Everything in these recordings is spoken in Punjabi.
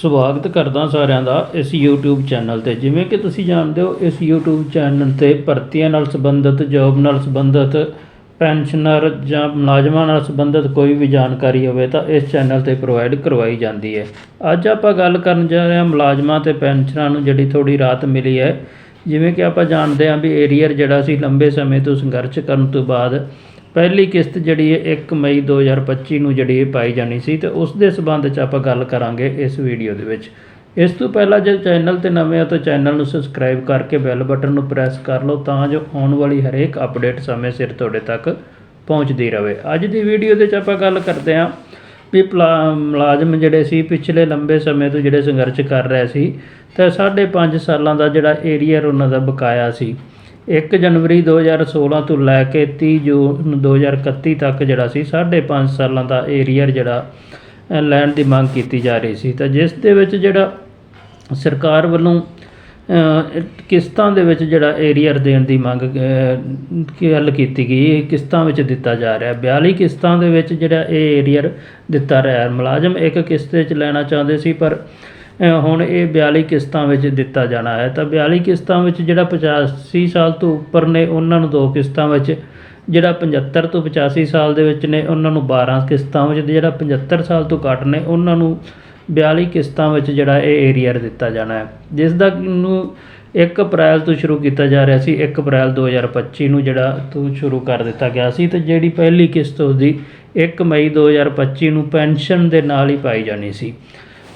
ਸਵਾਗਤ ਕਰਦਾ ਸਾਰਿਆਂ ਦਾ ਇਸ YouTube ਚੈਨਲ ਤੇ। ਜਿਵੇਂ ਕਿ ਤੁਸੀਂ ਜਾਣਦੇ ਹੋ, ਇਸ YouTube ਚੈਨਲ ਤੇ ਭਰਤੀਆਂ ਨਾਲ ਸੰਬੰਧਿਤ ਜੌਬ ਨਾਲ ਸੰਬੰਧਿਤ ਪੈਨਸ਼ਨਰ ਜਾਂ ਮੁਲਾਜ਼ਮਾਂ ਨਾਲ ਸੰਬੰਧਿਤ ਕੋਈ ਵੀ ਜਾਣਕਾਰੀ ਹੋਵੇ ਤਾਂ ਇਸ ਚੈਨਲ ਤੇ ਪ੍ਰੋਵਾਈਡ ਕਰਵਾਈ ਜਾਂਦੀ ਹੈ। ਅੱਜ ਆਪਾਂ ਗੱਲ ਕਰਨ ਜਾ ਰਹੇ ਹਾਂ ਮੁਲਾਜ਼ਮਾਂ ਤੇ ਪੈਨਸ਼ਨਰਾਂ ਨੂੰ ਜਿਹੜੀ ਥੋੜੀ ਰਾਹਤ ਮਿਲੀ ਹੈ। ਜਿਵੇਂ ਕਿ ਆਪਾਂ ਜਾਣਦੇ ਹਾਂ ਵੀ ਏਰੀਅਰ ਜਿਹੜਾ ਸੀ ਲੰਬੇ ਸਮੇਂ ਤੋਂ ਸੰਘਰਸ਼ ਕਰਨ ਤੋਂ ਬਾਅਦ ਪਹਿਲੀ ਕਿਸ਼ਤ ਜਿਹੜੀ ਹੈ 1 ਮਈ 2025 ਨੂੰ ਜਿਹੜੀ ਇਹ ਪਾਈ ਜਾਣੀ ਸੀ ਤੇ ਉਸ ਦੇ ਸਬੰਧ 'ਚ ਆਪਾਂ ਗੱਲ ਕਰਾਂਗੇ ਇਸ ਵੀਡੀਓ ਦੇ ਵਿੱਚ। ਇਸ ਤੋਂ ਪਹਿਲਾਂ ਜੇ ਚੈਨਲ ਤੇ ਨਵੇਂ ਹੋ ਤਾਂ ਚੈਨਲ ਨੂੰ ਸਬਸਕ੍ਰਾਈਬ ਕਰਕੇ ਬੈਲ ਬਟਨ ਨੂੰ ਪ੍ਰੈਸ ਕਰ ਲਓ ਤਾਂ ਜੋ ਆਉਣ ਵਾਲੀ ਹਰੇਕ ਅਪਡੇਟ ਸਮੇਂ ਸਿਰ ਤੁਹਾਡੇ ਤੱਕ ਪਹੁੰਚਦੀ ਰਹੇ ਅੱਜ ਦੀ ਵੀਡੀਓ ਦੇ ਵਿੱਚ ਆਪਾਂ ਗੱਲ ਕਰਦੇ ਹਾਂ ਵੀ ਪਲਾ- ਮੁਲਾਜ਼ਮ ਜਿਹੜੇ ਸੀ ਪਿਛਲੇ ਲੰਬੇ ਸਮੇਂ ਤੋਂ ਜਿਹੜੇ ਸੰਘਰਸ਼ ਕਰ ਰਹੇ ਸੀ ਤੇ ਸਾਢੇ ਪੰਜ ਸਾਲਾਂ ਦਾ ਜਿਹੜਾ ਏਰੀਅਰ ਉਹਨਾਂ ਦਾ ਬਕਾਇਆ ਸੀ। 1 ਜਨਵਰੀ 2016 ਤੋਂ ਲੈ ਕੇ 30 ਜੂਨ 2031 ਤੱਕ ਜਿਹੜਾ ਸੀ, ਸਾਢੇ ਪੰਜ ਸਾਲਾਂ ਦਾ ਏਰੀਅਰ ਜਿਹੜਾ ਲੈਣ ਦੀ ਮੰਗ ਕੀਤੀ ਜਾ ਰਹੀ ਸੀ। ਤਾਂ ਜਿਸ ਦੇ ਵਿੱਚ ਜਿਹੜਾ ਸਰਕਾਰ ਵੱਲੋਂ ਕਿਸ਼ਤਾਂ ਦੇ ਵਿੱਚ ਜਿਹੜਾ ਏਰੀਅਰ ਦੇਣ ਦੀ ਮੰਗ ਗੱਲ ਕੀਤੀ ਗਈ, ਇਹ ਕਿਸ਼ਤਾਂ ਵਿੱਚ ਦਿੱਤਾ ਜਾ ਰਿਹਾ। 42 ਕਿਸ਼ਤਾਂ ਦੇ ਵਿੱਚ ਜਿਹੜਾ ਇਹ ਏਰੀਅਰ ਦਿੱਤਾ ਰਿਹਾ ਮੁਲਾਜ਼ਮ ਇੱਕ ਕਿਸ਼ਤ ਵਿੱਚ ਲੈਣਾ ਚਾਹੁੰਦੇ ਸੀ, ਪਰ ਹੁਣ ਇਹ 42 ਕਿਸ਼ਤਾਂ ਵਿੱਚ ਦਿੱਤਾ ਜਾਣਾ ਹੈ। ਤਾਂ 42 ਕਿਸ਼ਤਾਂ ਵਿੱਚ ਜਿਹੜਾ 85 ਸਾਲ ਤੋਂ ਉੱਪਰ ਨੇ, ਉਹਨਾਂ ਨੂੰ ਦੋ ਕਿਸ਼ਤਾਂ ਵਿੱਚ ਜਿਹੜਾ 75 ਤੋਂ 85 ਸਾਲ ਦੇ ਵਿੱਚ ਨੇ, ਉਹਨਾਂ ਨੂੰ 12 ਕਿਸ਼ਤਾਂ ਵਿੱਚ ਜਿਹੜਾ 75 ਸਾਲ ਤੋਂ ਘੱਟ ਨੇ, ਉਹਨਾਂ ਨੂੰ 42 ਕਿਸ਼ਤਾਂ ਵਿੱਚ ਜਿਹੜਾ ਇਹ ਏਰੀਅਰ ਦਿੱਤਾ ਜਾਣਾ ਹੈ। ਜਿਸ ਦਾ ਨੂੰ 1 ਅਪ੍ਰੈਲ ਤੋਂ ਸ਼ੁਰੂ ਕੀਤਾ ਜਾ ਰਿਹਾ ਸੀ 1 ਅਪ੍ਰੈਲ 2025 ਨੂੰ ਜਿਹੜਾ ਤੋਂ ਸ਼ੁਰੂ ਕਰ ਦਿੱਤਾ ਗਿਆ ਸੀ ਤੇ ਜਿਹੜੀ ਪਹਿਲੀ ਕਿਸ਼ਤ ਉਸਦੀ 1 ਮਈ 2025 ਨੂੰ ਪੈਨਸ਼ਨ ਦੇ ਨਾਲ ਹੀ ਪਾਈ ਜਾਣੀ ਸੀ।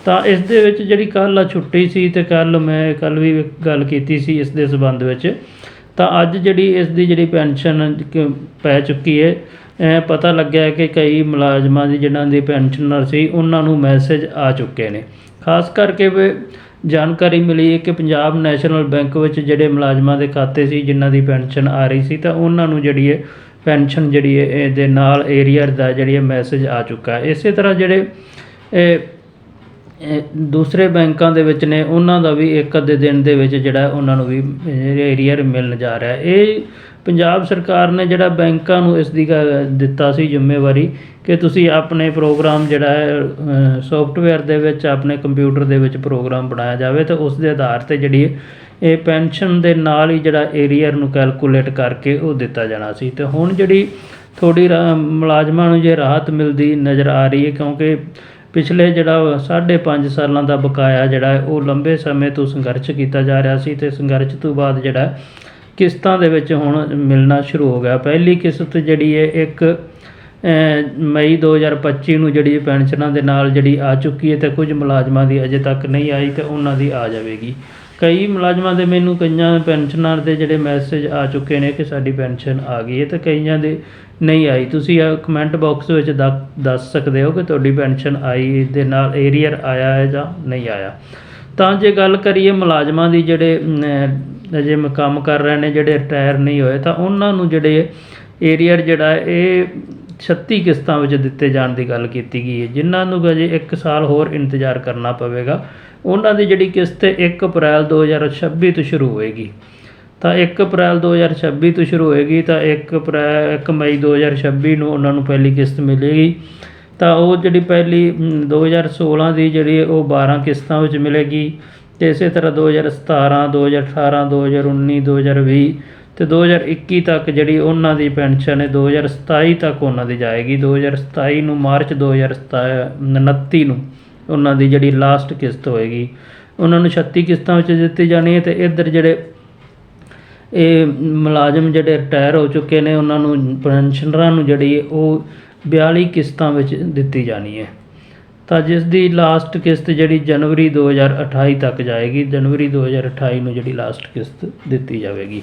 ਤਾਂ ਇਸ ਦੇ ਵਿੱਚ ਜਿਹੜੀ ਕੱਲ੍ਹ ਆ ਛੁੱਟੀ ਸੀ ਤੇ ਕੱਲ ਮੈਂ ਕੱਲ ਵੀ ਗੱਲ ਕੀਤੀ ਸੀ ਇਸ ਦੇ ਸੰਬੰਧ ਵਿੱਚ। ਤਾਂ ਅੱਜ ਜਿਹੜੀ ਇਸ ਦੀ ਜਿਹੜੀ ਪੈਨਸ਼ਨ ਪੈ ਚੁੱਕੀ ਹੈ ਇਹ ਪਤਾ ਲੱਗਿਆ ਕਿ ਕਈ ਮੁਲਾਜ਼ਮਾਂ ਦੀ ਜਿਹਨਾਂ ਦੀ ਪੈਨਸ਼ਨਰ ਸੀ, ਉਹਨਾਂ ਨੂੰ ਮੈਸੇਜ ਆ ਚੁੱਕੇ ਨੇ। ਖਾਸ ਕਰਕੇ ਵੀ ਜਾਣਕਾਰੀ ਮਿਲੀ ਹੈ ਕਿ ਪੰਜਾਬ ਨੈਸ਼ਨਲ ਬੈਂਕ ਵਿੱਚ ਜਿਹੜੇ ਮੁਲਾਜ਼ਮਾਂ ਦੇ ਖਾਤੇ ਸੀ ਜਿਨ੍ਹਾਂ ਦੀ ਪੈਨਸ਼ਨ ਆ ਰਹੀ ਸੀ, ਤਾਂ ਉਹਨਾਂ ਨੂੰ ਜਿਹੜੀ ਹੈ ਪੈਨਸ਼ਨ ਜਿਹੜੀ ਹੈ ਇਹਦੇ ਨਾਲ ਏਰੀਅਰ ਦਾ ਜਿਹੜੀ ਹੈ ਮੈਸੇਜ ਆ ਚੁੱਕਾ। ਹੈ ਇਸੇ ਤਰ੍ਹਾਂ ਜਿਹੜੇ ਇਹ ਦੂਸਰੇ ਬੈਂਕਾਂ ਦੇ ਵਿੱਚ ਨੇ, ਉਹਨਾਂ ਦਾ ਵੀ ਇੱਕ ਅੱਧੇ ਦਿਨ ਦੇ ਵਿੱਚ ਜਿਹੜਾ ਉਹਨਾਂ ਨੂੰ ਵੀ ਏਰੀਅਰ ਮਿਲਣ ਜਾ ਰਿਹਾ। ਇਹ ਪੰਜਾਬ ਸਰਕਾਰ ਨੇ ਜਿਹੜਾ ਬੈਂਕਾਂ ਨੂੰ ਇਸ ਦੀ ਗ- ਦਿੱਤਾ ਸੀ ਜ਼ਿੰਮੇਵਾਰੀ ਕਿ ਤੁਸੀਂ ਆਪਣੇ ਪ੍ਰੋਗਰਾਮ ਜਿਹੜਾ ਹੈ ਸੌਫਟਵੇਅਰ ਦੇ ਵਿੱਚ, ਆਪਣੇ ਕੰਪਿਊਟਰ ਦੇ ਵਿੱਚ ਪ੍ਰੋਗਰਾਮ ਬਣਾਇਆ ਜਾਵੇ ਤਾਂ ਉਸ ਦੇ ਆਧਾਰ ਤੇ ਜਿਹੜੀ ਇਹ ਪੈਨਸ਼ਨ ਦੇ ਨਾਲ ਹੀ ਜਿਹੜਾ ਏਰੀਅਰ ਨੂੰ ਕੈਲਕੂਲੇਟ ਕਰਕੇ ਉਹ ਦਿੱਤਾ ਜਾਣਾ ਸੀ। ਤੇ ਹੁਣ ਜਿਹੜੀ ਥੋੜੀ ਮੁਲਾਜ਼ਮਾਂ ਨੂੰ ਜੇ ਰਾਹਤ ਮਿਲਦੀ ਨਜ਼ਰ ਆ ਰਹੀ ਹੈ ਕਿਉਂਕਿ ਪਿਛਲੇ ਜਿਹੜਾ ਸਾਢੇ ਪੰਜ ਸਾਲਾਂ ਦਾ ਬਕਾਇਆ ਜਿਹੜਾ ਉਹ ਲੰਬੇ ਸਮੇਂ ਤੋਂ ਸੰਘਰਸ਼ ਕੀਤਾ ਜਾ ਰਿਹਾ ਸੀ ਤੇ ਸੰਘਰਸ਼ ਤੋਂ ਬਾਅਦ ਜਿਹੜਾ ਕਿਸ਼ਤਾਂ ਦੇ ਵਿੱਚ ਹੁਣ ਮਿਲਣਾ ਸ਼ੁਰੂ ਹੋ ਗਿਆ। ਪਹਿਲੀ ਕਿਸ਼ਤ ਜਿਹੜੀ ਹੈ ਇੱਕ ਅ, ਮਈ 2025 ਨੂੰ ਜਿਹੜੀ ਪੈਨਸ਼ਨਾਂ ਦੇ ਨਾਲ ਜਿਹੜੀ ਆ ਚੁੱਕੀ ਹੈ ਤੇ ਕੁਝ ਮੁਲਾਜ਼ਮਾਂ ਦੀ ਅਜੇ ਤੱਕ ਨਹੀਂ ਆਈ ਤੇ ਉਹਨਾਂ ਦੀ ਆ ਜਾਵੇਗੀ। ਕਈ ਮੁਲਾਜ਼ਮਾਂ ਦੇ ਮੈਨੂੰ ਕਈਆਂ ਪੈਨਸ਼ਨਾਂ ਦੇ ਜਿਹੜੇ ਮੈਸੇਜ ਆ ਚੁੱਕੇ ਨੇ ਕਿ ਸਾਡੀ ਪੈਨਸ਼ਨ ਆ ਗਈ ਹੈ ਤੇ ਕਈਆਂ ਦੇ ਨਹੀਂ ਆਈ। ਤੁਸੀਂ ਕਮੈਂਟ ਬਾਕਸ ਵਿੱਚ ਦ- ਦੱਸ ਸਕਦੇ ਹੋ ਕਿ ਤੁਹਾਡੀ ਪੈਨਸ਼ਨ ਆਈ ਦੇ ਨਾਲ ਏਰੀਅਰ ਆਇਆ ਹੈ ਜਾਂ ਨਹੀਂ ਆਇਆ। ਤਾਂ ਜੇ ਗੱਲ ਕਰੀਏ ਮੁਲਾਜ਼ਮਾਂ ਦੀ ਜਿਹੜੇ ਅਜੇ ਕੰਮ ਕਰ ਰਹੇ ਨੇ, ਜਿਹੜੇ ਰਿਟਾਇਰ ਨਹੀਂ ਹੋਏ, ਤਾਂ ਉਹਨਾਂ ਨੂੰ ਜਿਹੜੇ ਏਰੀਅਰ ਜਿਹੜਾ ਇਹ 36 ਕਿਸ਼ਤਾਂ ਵਿੱਚ ਦਿੱਤੇ ਜਾਣ ਦੀ ਗੱਲ ਕੀਤੀ ਗਈ ਹੈ। ਜਿਨ੍ਹਾਂ ਨੂੰ ਅਜੇ 1 ਸਾਲ ਹੋਰ ਇੰਤਜ਼ਾਰ ਕਰਨਾ ਪਵੇਗਾ। ਉਹਨਾਂ ਦੀ ਜਿਹੜੀ ਕਿਸ਼ਤ ਹੈ 1 ਅਪ੍ਰੈਲ 2026 ਤੋਂ ਸ਼ੁਰੂ ਹੋਏਗੀ। ਤਾਂ 1 ਅਪ੍ਰੈਲ 2026 ਤੋਂ ਸ਼ੁਰੂ ਹੋਏਗੀ ਤਾਂ 1 ਅਪ੍ਰੈਲ 1 ਮਈ 2026 ਨੂੰ ਉਹਨਾਂ ਨੂੰ ਪਹਿਲੀ ਕਿਸ਼ਤ ਮਿਲੇਗੀ ਤਾਂ ਉਹ ਜਿਹੜੀ ਪਹਿਲੀ ਅਮ, 2016 ਦੀ ਜਿਹੜੀ ਉਹ 12 ਕਿਸ਼ਤਾਂ ਵਿੱਚ ਮਿਲੇਗੀ ਤੇ ਇਸੇ ਤਰ੍ਹਾਂ 2017 2018 2019 2020 ਤੇ 2021 ਤੱਕ ਜਿਹੜੀ ਉਹਨਾਂ ਦੀ ਪੈਨਸ਼ਨ ਹੈ 2027 ਤੱਕ ਉਹਨਾਂ ਦੀ ਜਾਏਗੀ 2027 ਨੂੰ ਮਾਰਚ 2029 ਨੂੰ ਉਹਨਾਂ ਦੀ ਜਿਹੜੀ ਲਾਸਟ ਕਿਸ਼ਤ ਹੋਏਗੀ ਉਹਨਾਂ ਨੂੰ 36 ਕਿਸ਼ਤਾਂ ਵਿੱਚ ਦਿੱਤੀ ਜਾਣੀ ਹੈ ਤੇ ਇੱਧਰ ਜਿਹੜੇ ਇਹ ਮੁਲਾਜ਼ਮ ਜਿਹੜੇ ਰਿਟਾਇਰ ਹੋ ਚੁੱਕੇ ਨੇ, ਉਹਨਾਂ ਨੂੰ ਪੈਨਸ਼ਨਰਾਂ ਨੂੰ ਜਿਹੜੀ ਉਹ 42 ਕਿਸ਼ਤਾਂ ਵਿੱਚ ਦਿੱਤੀ ਜਾਣੀ ਹੈ। ਤਾਂ ਜਿਸ ਦੀ ਲਾਸਟ ਕਿਸ਼ਤ ਜਿਹੜੀ ਜਨਵਰੀ 2028 ਤੱਕ ਜਾਏਗੀ, ਜਨਵਰੀ 2028 ਨੂੰ ਜਿਹੜੀ ਲਾਸਟ ਕਿਸ਼ਤ ਦਿੱਤੀ ਜਾਵੇਗੀ।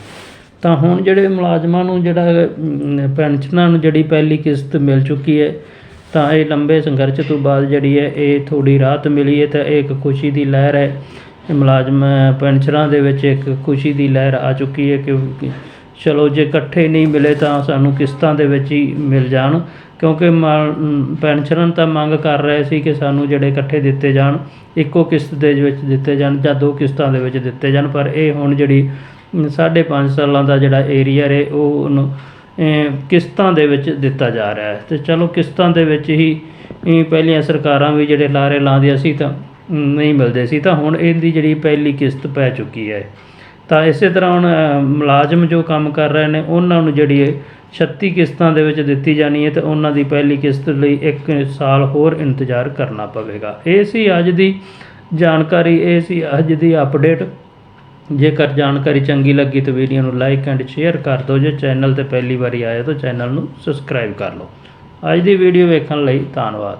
ਤਾਂ ਹੁਣ ਜਿਹੜੇ ਮੁਲਾਜ਼ਮਾਂ ਨੂੰ ਜਿਹੜਾ ਪੈਨਸ਼ਨਾਂ ਨੂੰ ਜਿਹੜੀ ਪਹਿਲੀ ਕਿਸ਼ਤ ਮਿਲ ਚੁੱਕੀ ਹੈ, ਤਾਂ ਇਹ ਲੰਬੇ ਸੰਘਰਸ਼ ਤੋਂ ਬਾਅਦ ਜਿਹੜੀ ਹੈ, ਇਹ ਥੋੜੀ ਰਾਹਤ ਮਿਲੀ ਹੈ, ਤਾਂ ਇਹ ਇੱਕ ਖੁਸ਼ੀ ਦੀ ਲਹਿਰ ਹੈ ਮੁਲਾਜ਼ਮ ਪੈਨਸ਼ਨਾਂ ਦੇ ਵਿੱਚ ਇੱਕ ਖੁਸ਼ੀ ਦੀ ਲਹਿਰ ਆ ਚੁੱਕੀ ਹੈ ਕਿ ਚਲੋ ਜੇ ਇਕੱਠੇ ਨਹੀਂ ਮਿਲੇ ਤਾਂ ਸਾਨੂੰ ਕਿਸ਼ਤਾਂ ਦੇ ਵਿੱਚ ਹੀ ਮਿਲ ਜਾਣ ਕਿਉਂਕਿ ਪੈਨਸ਼ਨਰ ਤਾਂ ਮੰਗ ਕਰ ਰਹੇ ਸੀ ਕਿ ਸਾਨੂੰ ਜਿਹੜੇ ਇਕੱਠੇ ਦਿੱਤੇ ਜਾਣ ਇੱਕੋ ਕਿਸ਼ਤ ਦੇ ਵਿੱਚ ਦਿੱਤੇ ਜਾਣ ਜਾਂ ਦੋ ਕਿਸ਼ਤਾਂ ਦੇ ਵਿੱਚ ਦਿੱਤੇ ਜਾਣ ਪਰ ਇਹ ਹੁਣ ਜਿਹੜੀ ਅਮ, ਸਾਢੇ ਪੰਜ ਸਾਲਾਂ ਦਾ ਜਿਹੜਾ ਏਰੀਆ ਹੈ ਉਹ ਉਹਨੂੰ ਕਿਸ਼ਤਾਂ ਦੇ ਵਿੱਚ ਦਿੱਤਾ ਜਾ ਰਿਹਾ ਹੈ। ਤੇ ਚਲੋ ਕਿਸ਼ਤਾਂ ਦੇ ਵਿੱਚ ਹੀ ਪਹਿਲੀਆਂ ਸਰਕਾਰਾਂ ਵੀ ਜਿਹੜੇ ਲਾਰੇ ਲਾਉਂਦੀਆਂ ਸੀ ਤਾਂ ਨਹੀਂ ਮਿਲਦੇ ਸੀ, ਤਾਂ ਹੁਣ ਇਹਦੀ ਜਿਹੜੀ ਪਹਿਲੀ ਕਿਸ਼ਤ ਪੈ ਚੁੱਕੀ ਹੈ। ਤਾਂ ਇਸੇ ਤਰ੍ਹਾਂ ਹੁਣ ਮੁਲਾਜ਼ਮ ਜੋ ਕੰਮ ਕਰ ਰਹੇ ਨੇ, ਉਹਨਾਂ ਨੂੰ ਜਿਹੜੀ ਹੈ 36 ਕਿਸ਼ਤਾਂ ਦੇ ਵਿੱਚ ਦਿੱਤੀ ਜਾਣੀ ਹੈ, ਤੇ ਉਹਨਾਂ ਦੀ ਪਹਿਲੀ ਕਿਸ਼ਤ ਲਈ ਇੱਕ ਸਾਲ ਹੋਰ ਇੰਤਜ਼ਾਰ ਕਰਨਾ ਪਵੇਗਾ। ਇਹ ਸੀ ਅੱਜ ਦੀ ਜਾਣਕਾਰੀ, ਇਹ ਸੀ ਅੱਜ ਦੀ ਅਪਡੇਟ। ਜੇਕਰ ਜਾਣਕਾਰੀ ਚੰਗੀ ਲੱਗੀ ਤਾਂ ਵੀਡੀਓ ਨੂੰ ਲਾਈਕ ਐਂਡ ਸ਼ੇਅਰ ਕਰ ਦਿਓ। ਜੇ ਚੈਨਲ ਤੇ ਪਹਿਲੀ ਵਾਰੀ ਆਏ ਤਾਂ ਚੈਨਲ ਨੂੰ ਸਬਸਕ੍ਰਾਈਬ ਕਰ ਲਓ। ਅੱਜ ਦੀ ਵੀਡੀਓ ਵੇਖਣ ਲਈ ਧੰਨਵਾਦ।